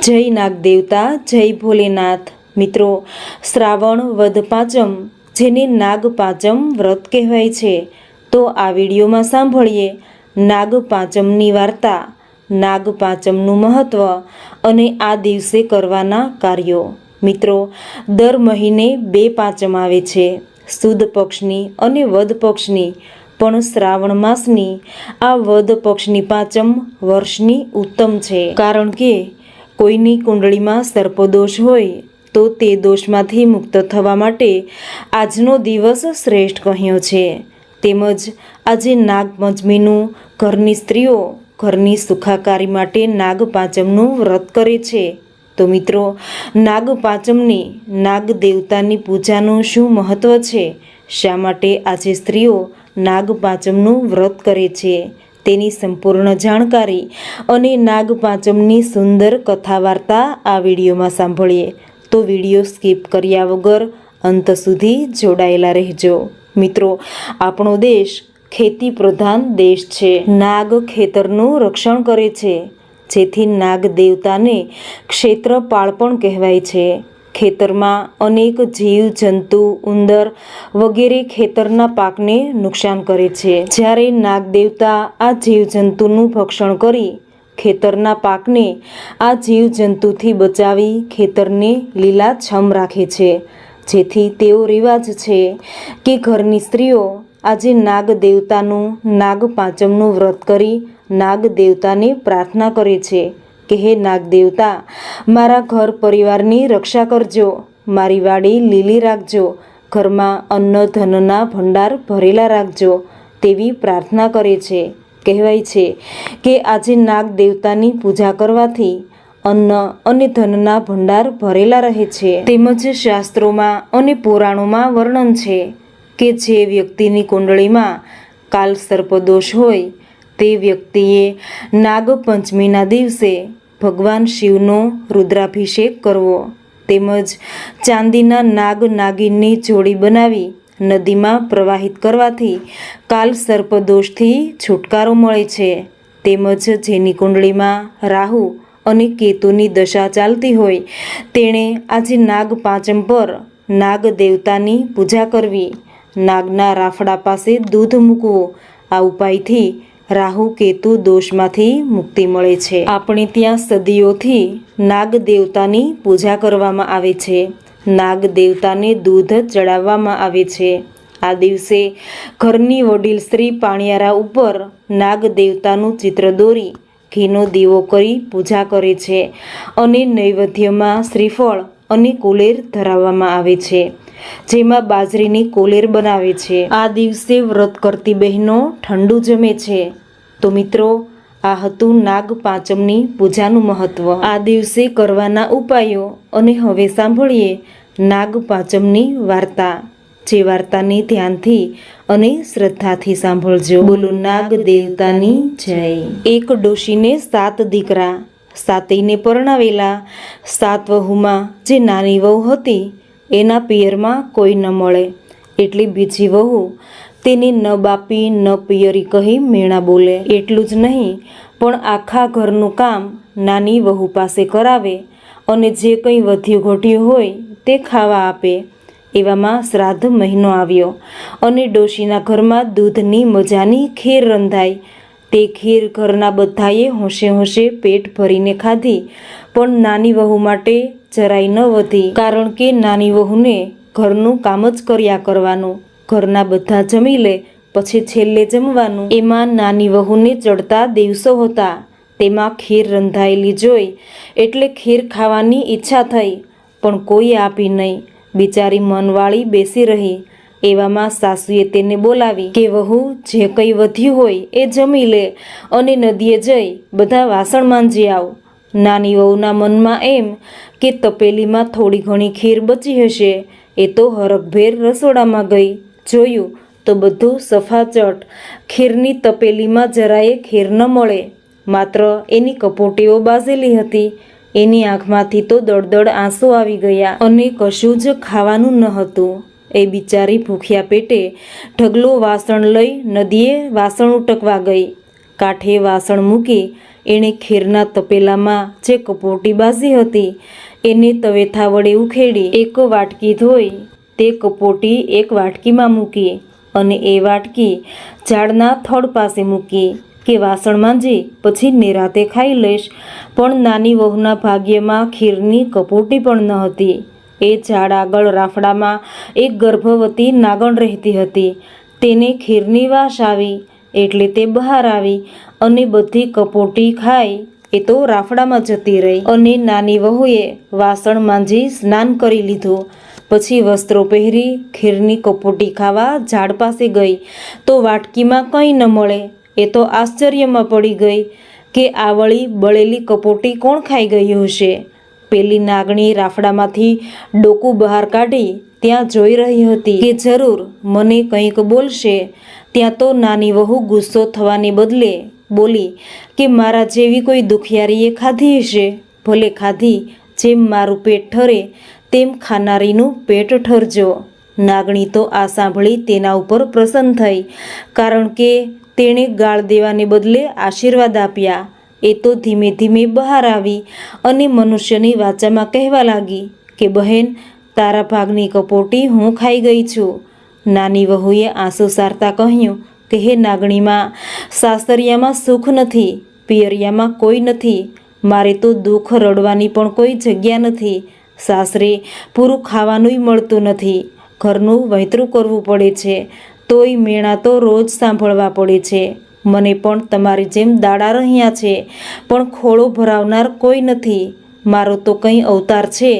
જય નાગદેવતા, જય ભોલેનાથ. મિત્રો, શ્રાવણ વધ પાંચમ, જેને નાગ પાંચમ વ્રત કહેવાય છે. તો આ વિડીયોમાં સાંભળીએ નાગ પાંચમની વાર્તા નાગ પાંચમનું મહત્ત્વ અને આ દિવસે કરવાના કાર્યો. મિત્રો, દર મહિને બે પાંચમ આવે છે, સુદ પક્ષની અને વદ પક્ષની. પણ શ્રાવણ માસની આ વદ પક્ષની પાંચમ વર્ષની ઉત્તમ છે. કારણ કે કોઈની કુંડળીમાં સર્પદોષ હોય તો તે દોષમાંથી મુક્ત થવા માટે આજનો દિવસ શ્રેષ્ઠ કહ્યો છે. તેમજ આજે નાગપંચમીનું ઘરની સ્ત્રીઓ ઘરની સુખાકારી માટે નાગપાંચમનું વ્રત કરે છે. તો મિત્રો, નાગપાંચમની નાગ દેવતાની પૂજાનું શું મહત્ત્વ છે? શા માટે આજે સ્ત્રીઓ નાગપાંચમનું વ્રત કરે છે? તેની સંપૂર્ણ જાણકારી અને નાગપાંચમની સુંદર કથા વાર્તા આ વિડીયોમાં સાંભળીએ. તો વીડિયો સ્કીપ કર્યા વગર અંત સુધી જોડાયેલા રહેજો. મિત્રો, આપણો દેશ ખેતી પ્રધાન દેશ છે. નાગ ખેતરનું રક્ષણ કરે છે. જેથી નાગ દેવતાને ક્ષેત્રપાળ પણ કહેવાય છે. ખેતરમાં અનેક જીવ, જંતુ, ઉંદર વગેરે ખેતરના પાકને નુકસાન કરે છે. જ્યારે નાગદેવતા આ જીવજંતુનું ભક્ષણ કરી ખેતરના પાકને આ જીવજંતુથી બચાવી ખેતરને લીલાછમ રાખે છે. જેથી તેઓ રિવાજ છે કે ઘરની સ્ત્રીઓ આજે નાગ દેવતાનું નાગ પાંચમનું વ્રત કરી નાગ દેવતાને પ્રાર્થના કરે છે. કે હે નાગદેવતા, મારા ઘર પરિવારની રક્ષા કરજો, મારી વાડી લીલી રાખજો, ઘરમાં અન્ન ધનના ભંડાર ભરેલા રાખજો, તેવી પ્રાર્થના કરે છે. કહેવાય છે કે આજે નાગ દેવતાની પૂજા કરવાથી અન્ન અને ધનના ભંડાર ભરેલા રહે છે. તેમજ શાસ્ત્રોમાં અને પુરાણોમાં વર્ણન છે કે જે વ્યક્તિની કુંડળીમાં કાલ સર્પદોષ હોય, તે વ્યક્તિએ નાગપંચમીના દિવસે ભગવાન શિવનો રુદ્રાભિષેક કરવો. તેમજ ચાંદીના નાગ નાગિનની જોડી બનાવી નદીમાં પ્રવાહિત કરવાથી કાલ સર્પદોષથી છુટકારો મળે છે. તેમજ જેની કુંડળીમાં રાહુ અને કેતુની દશા ચાલતી હોય, તેણે આજે નાગ પાંચમ પર નાગ દેવતાની પૂજા કરવી. નાગના રાફડા પાસે દૂધ મૂકવું. આ ઉપાયથી રાહુ કેતુ દોષમાંથી મુક્તિ મળે છે. આપણે ત્યાં સદીઓથી નાગ દેવતાની પૂજા કરવામાં આવે છે. નાગ દેવતાને દૂધ ચડાવવામાં આવે છે. આ દિવસે ઘરની વડીલ શ્રી પાણિયારા ઉપર નાગ દેવતાનું ચિત્ર દોરી ઘીનો દીવો કરી પૂજા કરે છે અને નૈવેદ્યમાં શ્રીફળ અને કુલેર ધરાવવામાં આવે છે. જેમાં બાજરીની કોલેર બનાવે છે. આ દિવસે વ્રત કરતી બહેનો ઠંડુ જમે છે. તો મિત્રો, આ હતું નાગ પાંચમની પૂજાનું મહત્વ. આ દિવસે કરવાના ઉપાયો અને હવે સાંભળીએ નાગ પાંચમની વાર્તા. જે વાર્તાને ધ્યાનથી અને શ્રદ્ધાથી સાંભળજો. બોલો, નાગ દેવતાની જય. એક ડોશીને સાત દીકરા, સાતેયને પરણાવેલા સાત વહુમાં જે નાની વહુ હતી એના પિયરમાં કોઈ ન મળે. એટલે બીજી વહુ તેને ન બાપી ન પિયરી કહી મેણા બોલે, એટલું જ નહીં, પણ આખા ઘરનું કામ નાની વહુ પાસે કરાવે અને જે કંઈ વધ્યું ઘટ્યું હોય તે ખાવા આપે. એવામાં શ્રાદ્ધ મહિનો આવ્યો અને ડોશીના ઘરમાં દૂધની મજાની ખીર રંધાઈ. તે ખીર ઘરના બધાએ હોંશે હોંશે પેટ ભરીને ખાધી, પણ નાની વહુ માટે જરાય ન વધી, કારણ કે નાની વહુને ઘરનું કામ જ કર્યા કરવાનું. ઘરના બધા જમી લે, પછી છેલ્લે જમવાનું. એમાં નાની વહુને ચડતા દિવસો હતા. તેમાં ખીર રંધાયેલી જોઈ, એટલે ખીર ખાવાની ઈચ્છા થઈ, પણ કોઈ આપી નહીં. બિચારી મનવાળી બેસી રહી. એવામાં સાસુએ તેને બોલાવી કે, વહુ, જે કંઈ વધ્યું હોય એ જમી લે અને નદીએ જઈ બધા વાસણ માંજી આવ. નાની વહુના મનમાં એમ કે તપેલીમાં થોડી ઘણી ખીર બચી હશે? એ તો હરખભેર રસોડામાં ગઈ. જોયું તો બધું સફાચટ. ખીરની તપેલીમાં જરાય ખીર ન મળે. માત્ર એની કપોટીઓ બાઝેલી હતી. એની આંખમાંથી તો દળદળ આંસુ આવી ગયા અને કશું જ ખાવાનું ન હતું. એ બિચારી ભૂખ્યા પેટે ઢગલો વાસણ લઈ નદીએ વાસણ ઉટકવા ગઈ. કાંઠે વાસણ મૂકી એણે ખીરના તપેલામાં જે કપોટી બાજી હતી એને તવેથા વડે ઉખેડી એક વાટકી ધોઈ, તે કપોટી એક વાટકીમાં મૂકી અને એ વાટકી ઝાડના થડ પાસે મૂકી કે વાસણ માંજી પછી નિરાતે ખાઈ લઈશ. પણ નાની વહુના ભાગ્યમાં ખીરની કપોટી પણ ન હતી. એ ઝાડ આગળ રાફડામાં એક ગર્ભવતી નાગણ રહેતી હતી. તેને ખીરની વાસ આવી, એટલે તે બહાર આવી અને બધી કપોટી ખાઈ એ તો રાફડામાં જતી રહી અને નાની વહુએ વાસણ માંજી સ્નાન કરી લીધું. પછી વસ્ત્રો પહેરી ખીરની કપોટી ખાવા ઝાડ પાસે ગઈ. તો વાટકીમાં કંઈ ન મળે. એ તો આશ્ચર્યમાં પડી ગઈ કે આ વળી બળેલી કપોટી કોણ ખાઈ ગઈ હશે. પેલી નાગણી રાફડામાંથી ડોકું બહાર કાઢી ત્યાં જોઈ રહી હતી કે જરૂર, મને કંઈક બોલશે. ત્યાં તો નાની વહુ ગુસ્સો થવાને બદલે બોલી કે મારા જેવી કોઈ દુખિયારીએ ખાધી હશે? ભલે ખાધી, જેમ મારું પેટ ઠરે, તેમ ખાનારીનું પેટ ઠરજો. નાગણી તો આ સાંભળી તેના ઉપર પ્રસન્ન થઈ, કારણ કે તેણે ગાળ દેવાને બદલે આશીર્વાદ આપ્યા. એ તો ધીમે ધીમે બહાર આવી અને મનુષ્યની વાચામાં કહેવા લાગી કે, બહેન, તારા ભાગની કપોટી હું ખાઈ ગઈ છું. નાની વહુએ આંસુ સારતા કહ્યું કે હે નાગણીમાં સાસરિયામાં સુખ નથી, પિયરિયામાં કોઈ નથી, મારે તો દુઃખ રડવાની પણ કોઈ જગ્યા નથી, સાસરે પૂરું ખાવાનુંય મળતું નથી, ઘરનું વહેતરું કરવું પડે છે, તોય મેણા તો રોજ સાંભળવા પડે છે, મને પણ તમારી જેમ દાડા રહ્યા છે, પણ ખોળો ભરાવનાર કોઈ નથી, મારો તો કંઈ અવતાર છે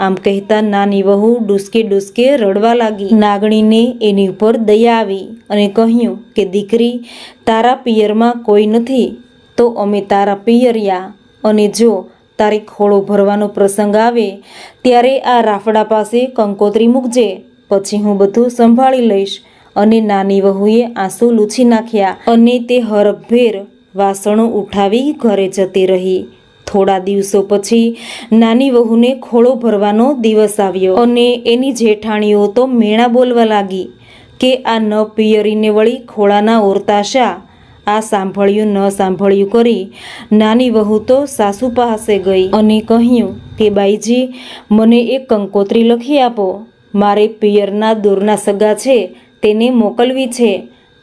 આમ કહેતા નાની વહુ ડૂસકે ડૂસકે રડવા લાગી. નાગણીને એની ઉપર દયા આવી અને કહ્યું કે, દીકરી, તારા પિયરમાં કોઈ નથી, તો અમે તારા પિયરિયા. અને જો તારે ખોળો ભરવાનો પ્રસંગ આવે, ત્યારે આ રાફડા પાસે કંકોત્રી મૂકજે. પછી હું બધું સંભાળી લઈશ. અને નાની વહુએ આંસુ લૂછી નાખ્યા અને તે હરખભેર વાસણો ઉઠાવી ઘરે જતી રહી. થોડા દિવસો પછી નાની વહુને ખોળો ભરવાનો દિવસ આવ્યો અને એની જેઠાણીઓ તો મેણા બોલવા લાગી કે આ ન પિયરીને વળી ખોળાના ઓરતાશા આ સાંભળ્યું ન સાંભળ્યું કરી નાની વહુ તો સાસુ પાસે ગઈ અને કહ્યું કે બાઈજી, મને એક કંકોત્રી લખી આપો. મારે પિયરના દૂરના સગા છે, તેને મોકલવી છે.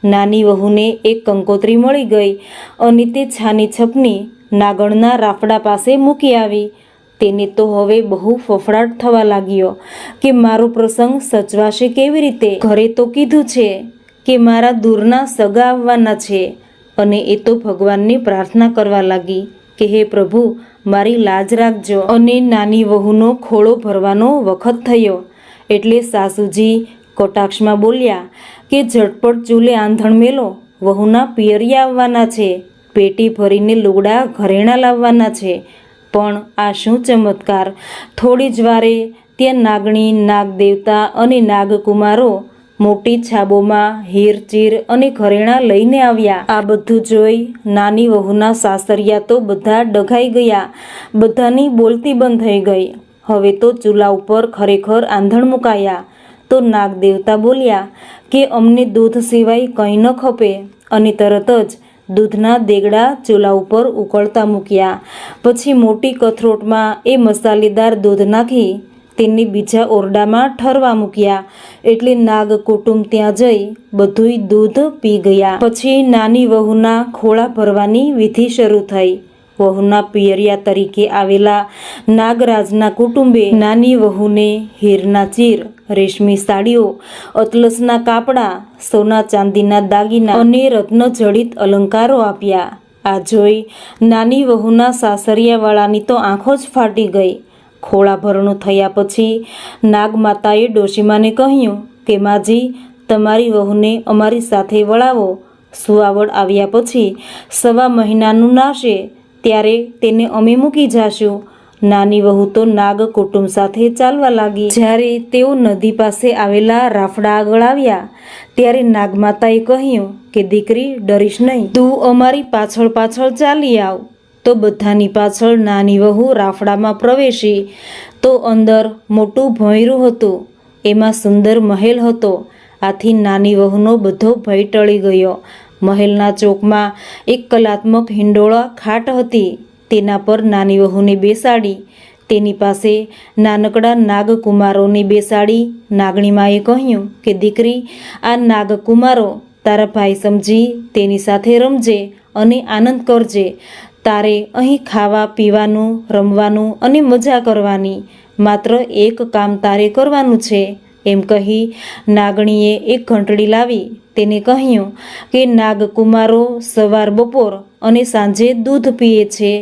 નાની વહુને એક કંકોત્રી મળી ગઈ અને તે છાની છપની નાગણના રાફડા પાસે મૂકી આવી. તેને તો હવે બહુ ફફડાટ થવા લાગ્યો કે મારો પ્રસંગ સચવાશે કેવી રીતે? ઘરે તો કીધું છે કે મારા દૂરના સગા આવવાના છે અને એ તો ભગવાનને પ્રાર્થના કરવા લાગી કે હે પ્રભુ, મારી લાજ રાખજો. અને નાની વહુનો ખોળો ભરવાનો વખત થયો. એટલે સાસુજી કટાક્ષમાં બોલ્યા કે ઝટપટ ચૂલે આંધણ મેલો. વહુના પિયરિયા આવવાના છે. પેટી ભરીને લુગડા ઘરેણા લાવવાના છે. પણ આ શું ચમત્કાર? થોડી જ વારે ત્યાં નાગણી, નાગદેવતા અને નાગકુમારો મોટી છાબોમાં હીરચીર અને ઘરેણા લઈને આવ્યા. આ બધું જોઈ નાની વહુના સાસરિયા તો બધા ડઘાઈ ગયા. બધાની બોલતી બંધ થઈ ગઈ. હવે તો ચૂલા ઉપર ખરેખર આંધણ મુકાયા. તો નાગદેવતા બોલ્યા કે અમને દૂધ સિવાય કંઈ ન ખપે અને તરત જ દૂધના દેગડા ચૂલા ઉપર ઉકળતા મૂક્યા. પછી મોટી કથરોટમાં એ મસાલેદાર દૂધ નાખી તેને બીજા ઓરડામાં ઠરવા મૂક્યા. એટલે નાગ કુટુંબ ત્યાં જઈ બધુંય દૂધ પી ગયા. પછી નાની વહુના ખોળા ભરવાની વિધિ શરૂ થઈ. વહુના પિયરિયા તરીકે આવેલા નાગરાજના કુટુંબે નાની વહુને હીરના ચીર રેશમી સાડીઓ, અતલસના કાપડા, સોના ચાંદીના દાગીના અને રત્નજડિત અલંકારો આપ્યા. આ જોઈ નાની વહુના સાસરિયાવાળાની તો આંખો જ ફાટી ગઈ. ખોળાભરણું થયા પછી નાગમાતાએ ડોશીમાને કહ્યું કે, માજી, તમારી વહુને અમારી સાથે વળાવો. સુવાવડ આવ્યા પછી સવા મહિનાનું નાશે. ત્યારે તેને અમે મૂકી જાશું. નાની વહુ તો નાગ કુટુંબ સાથે ચાલવા લાગી. જ્યારે તેઓ નદી પાસે આવેલા રાફડા આગળ આવ્યા, ત્યારે નાગમાતાએ કહ્યું કે, દીકરી, ડરીશ નહીં. તું અમારી પાછળ પાછળ ચાલી આવ. તો બધાની પાછળ નાની વહુ રાફડામાં પ્રવેશી. તો અંદર મોટું ભોંયરું હતું. એમાં સુંદર મહેલ હતો. આથી નાની વહુનો બધો ભય ટળી ગયો. મહેલના ચોકમાં એક કલાત્મક હિંડોળા ખાટ હતી. તેના પર નાની વહુને બેસાડી. તેની પાસે નાનકડા નાગકુમારોને બેસાડી નાગણીમાએ કહ્યું કે, દીકરી, આ નાગકુમારો તારા ભાઈ સમજી, તેની સાથે રમજે અને આનંદ કરજે. તારે અહીં ખાવા, પીવાનું, રમવાનું અને મજા કરવાની. માત્ર એક કામ તારે કરવાનું છે. એમ કહી નાગણીએ એક ઘંટડી લાવી. તેને કહ્યું કે નાગકુમારો સવાર બપોર અને સાંજે દૂધ પીએ છે.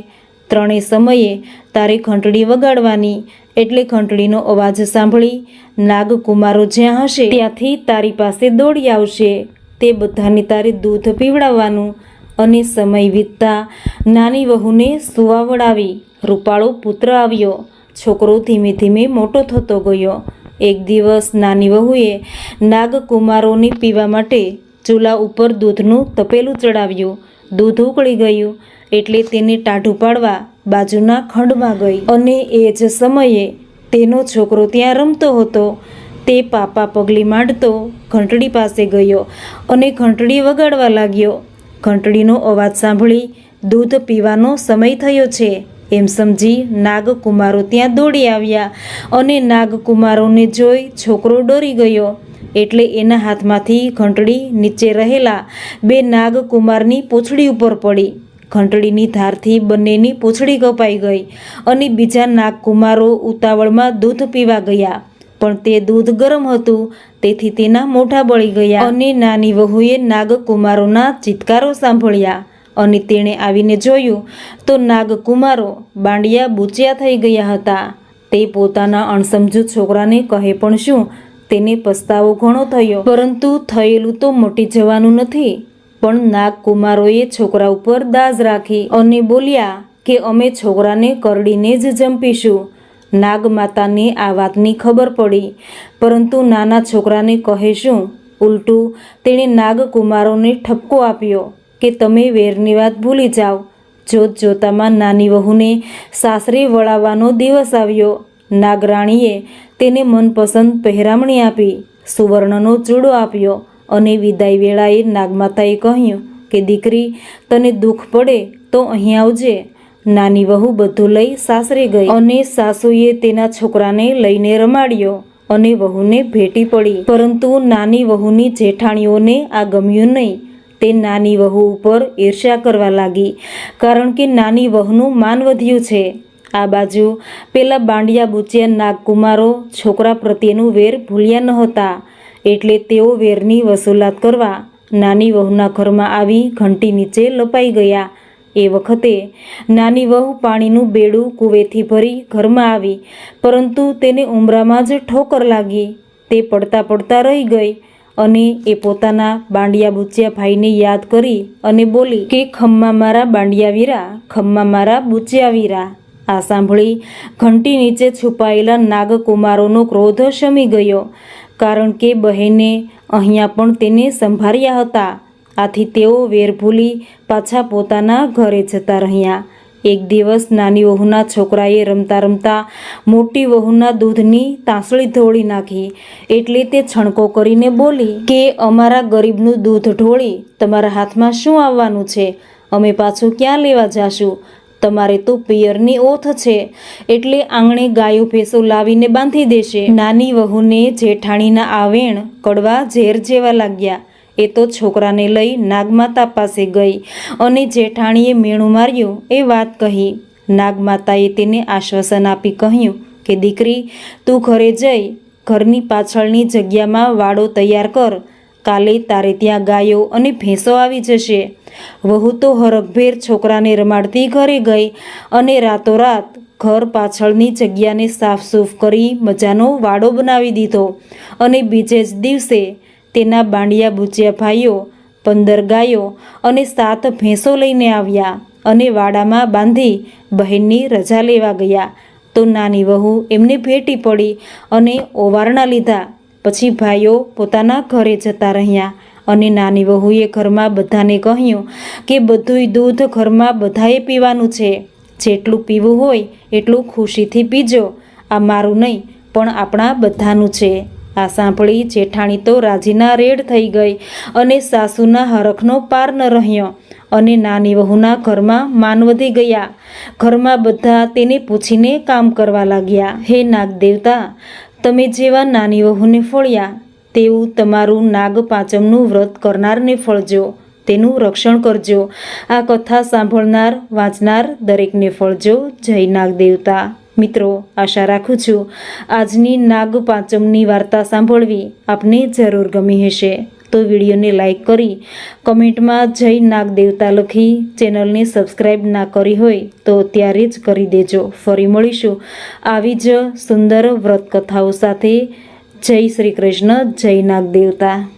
ત્રણેય સમયે તારે ઘંટડી વગાડવાની એટલે ઘંટડીનો અવાજ સાંભળી નાગકુમારો જ્યાં હશે ત્યાંથી તારી પાસે દોડી આવશે. તે બધાને તારે દૂધ પીવડાવવાનું અને સમય વીતતા નાની વહુને સુવાવડાવી. રૂપાળો પુત્ર આવ્યો. છોકરો ધીમે ધીમે મોટો થતો ગયો. એક દિવસ નાની વહુએ નાગકુમારોની પીવા માટે ચૂલા ઉપર દૂધનું તપેલું ચડાવ્યું. દૂધ ઉકળી ગયું એટલે તેને ટાઢું પાડવા બાજુના ખંડમાં ગઈ. અને એ જ સમયે તેનો છોકરો ત્યાં રમતો હતો. તે પાપા પગલી માંડતો ઘંટડી પાસે ગયો અને ઘંટડી વગાડવા લાગ્યો. ઘંટડીનો અવાજ સાંભળી દૂધ પીવાનો સમય થયો છે. એમ સમજી નાગકુમારો ત્યાં દોડી આવ્યા અને નાગકુમારોને જોઈ છોકરો ડરી ગયો. એટલે એના હાથમાંથી ઘંટડી નીચે રહેલા બે નાગકુમારની પૂંછડી ઉપર પડી. ઘંટડીની ધારથી બંનેની પૂંછડી કપાઈ ગઈ અને બીજા નાગકુમારો ઉતાવળમાં દૂધ પીવા ગયા. પણ તે દૂધ ગરમ હતું, તેથી તેના મોઢા બળી ગયા અને નાની વહુએ નાગકુમારોના ચિત્કારો સાંભળ્યા. અને તેણે આવીને જોયું તો નાગકુમારો બાંડિયા બૂચ્યા થઈ ગયા હતા. તે પોતાના અણસમજુ છોકરાને કહે પણ શું? તેને પસ્તાવો ઘણો થયો. પરંતુ થયેલું તો મટી જવાનું નથી. પણ નાગકુમારોએ છોકરા ઉપર દાઝ રાખી અને બોલ્યા કે અમે છોકરાને કરડીને જ જંપીશું. નાગમાતાને આ વાતની ખબર પડી. પરંતુ નાના છોકરાને કહે શું? ઉલટું તેણે નાગકુમારોને ઠપકો આપ્યો. કે તમે વેરની વાત ભૂલી જાઓ. જોત જોતામાં નાની વહુને સાસરે વળાવવાનો દિવસ આવ્યો. નાગરાણીએ તેને મનપસંદ પહેરામણી આપી, સુવર્ણનો ચૂડો આપ્યો અને વિદાય વેળાએ નાગમાતાએ કહ્યું કે, દીકરી, તને દુઃખ પડે તો અહીં આવજે. નાની વહુ બધું લઈ સાસરે ગઈ અને સાસુએ તેના છોકરાને લઈને રમાડ્યો અને વહુને ભેટી પડી. પરંતુ નાની વહુની જેઠાણીઓને આ ગમ્યું નહીં. તે નાની વહુ ઉપર ઈર્ષ્યા કરવા લાગી, કારણ કે નાની વહુનું માન વધ્યું છે. આ બાજુ પેલા બાંડિયા બુચિયા નાગકુમારો છોકરા પ્રત્યેનું વેર ભૂલ્યા નહોતા એટલે તેઓ વેરની વસૂલાત કરવા નાની વહુના ઘરમાં આવી ઘંટી નીચે લપાઈ ગયા. એ વખતે નાની વહુ પાણીનું બેડું કૂવેથી ભરી ઘરમાં આવી, પરંતુ તેને ઉમરામાં જ ઠોકર લાગી. તે પડતા પડતા રહી ગઈ. અને એ પોતાના બાંડિયા બુચિયા ભાઈને યાદ કરી અને બોલી કે, ખમ્મા મારા બાંડિયા વીરા, ખમ્મા મારા બુચિયા વીરા. આ સાંભળી ઘંટી નીચે છુપાયેલા નાગકુમારોનો ક્રોધ શમી ગયો, કારણ કે બહેને અહીંયા પણ તેને સંભાળ્યા હતા. આથી તેઓ વેર ભૂલી પાછા પોતાના ઘરે જતા રહ્યા. એક દિવસ નાની વહુના છોકરાએ રમતા રમતા મોટી વહુના દૂધની તાંસળી ઢોળી નાખી. એટલે તે છણકો કરીને બોલી, કે અમારા ગરીબનું દૂધ ઢોળી, તમારા હાથમાં શું આવવાનું છે? અમે પાછું ક્યાં લેવા જાશું? તમારે તો પિયરની ઓથ છે. એટલે આંગણે ગાયો ભેંસો લાવીને બાંધી દેશે. નાની વહુને જેઠાણીના આવેણ કડવા ઝેર જેવા લાગ્યા. એ તો છોકરાને લઈ નાગમાતા પાસે ગઈ અને જેઠાણીએ મેણું માર્યું એ વાત કહી. નાગમાતાએ તેને આશ્વાસન આપી કહ્યું કે, દીકરી, તું ઘરે જઈ, ઘરની પાછળની જગ્યામાં વાડો તૈયાર કર. કાલે તારે ત્યાં ગાયો અને ભેંસો આવી જશે. વહુ તો હરખભેર છોકરાને રમાડતી ઘરે ગઈ અને રાતોરાત ઘર પાછળની જગ્યાને સાફસૂફ કરી મજાનો વાડો બનાવી દીધો અને બીજે જ દિવસે તેના બાંડિયા બુચિયા ભાઈઓ, પંદર ગાયો અને સાત ભેંસો લઈને આવ્યા અને વાડામાં બાંધી બહેનની રજા લેવા ગયા. તો નાની વહુ એમને ભેટી પડી અને ઓવારણા લીધા. પછી ભાઈઓ પોતાના ઘરે જતા રહ્યા અને નાની વહુએ ઘરમાં બધાને કહ્યું કે બધુંય દૂધ ઘરમાં બધાએ પીવાનું છે. જેટલું પીવું હોય એટલું ખુશીથી પીજો. આ મારું નહીં, પણ આપણા બધાનું છે. આ સાંભળી જેઠાણી તો રાજીના રેડ થઈ ગઈ અને સાસુના હરખનો પાર ન રહ્યો અને નાની વહુના ઘરમાં માન વધી ગયા. ઘરમાં બધા તેને પૂછીને કામ કરવા લાગ્યા, હે નાગદેવતા તમે જેવા નાની વહુને ફળ્યા તેવું તમારું નાગ પાંચમનું વ્રત કરનારને ફળજો, તેનું રક્ષણ કરજો. આ કથા સાંભળનાર, વાંચનાર દરેકને ફળજો. જય નાગ દેવતા. મિત્રો, આશા રાખું છું આજની નાગ પાંચમની વાર્તા સાંભળવી આપને જરૂર ગમી હશે. તો વિડીયોને લાઇક કરી, કમેન્ટમાં જય નાગ દેવતા લખી, ચેનલને સબસ્ક્રાઈબ ના કરી હોય તો ત્યારે જ કરી દેજો. ફરી મળીશું આવી જ સુંદર વ્રત કથાઓ સાથે. જય શ્રી કૃષ્ણ, જય નાગ દેવતા.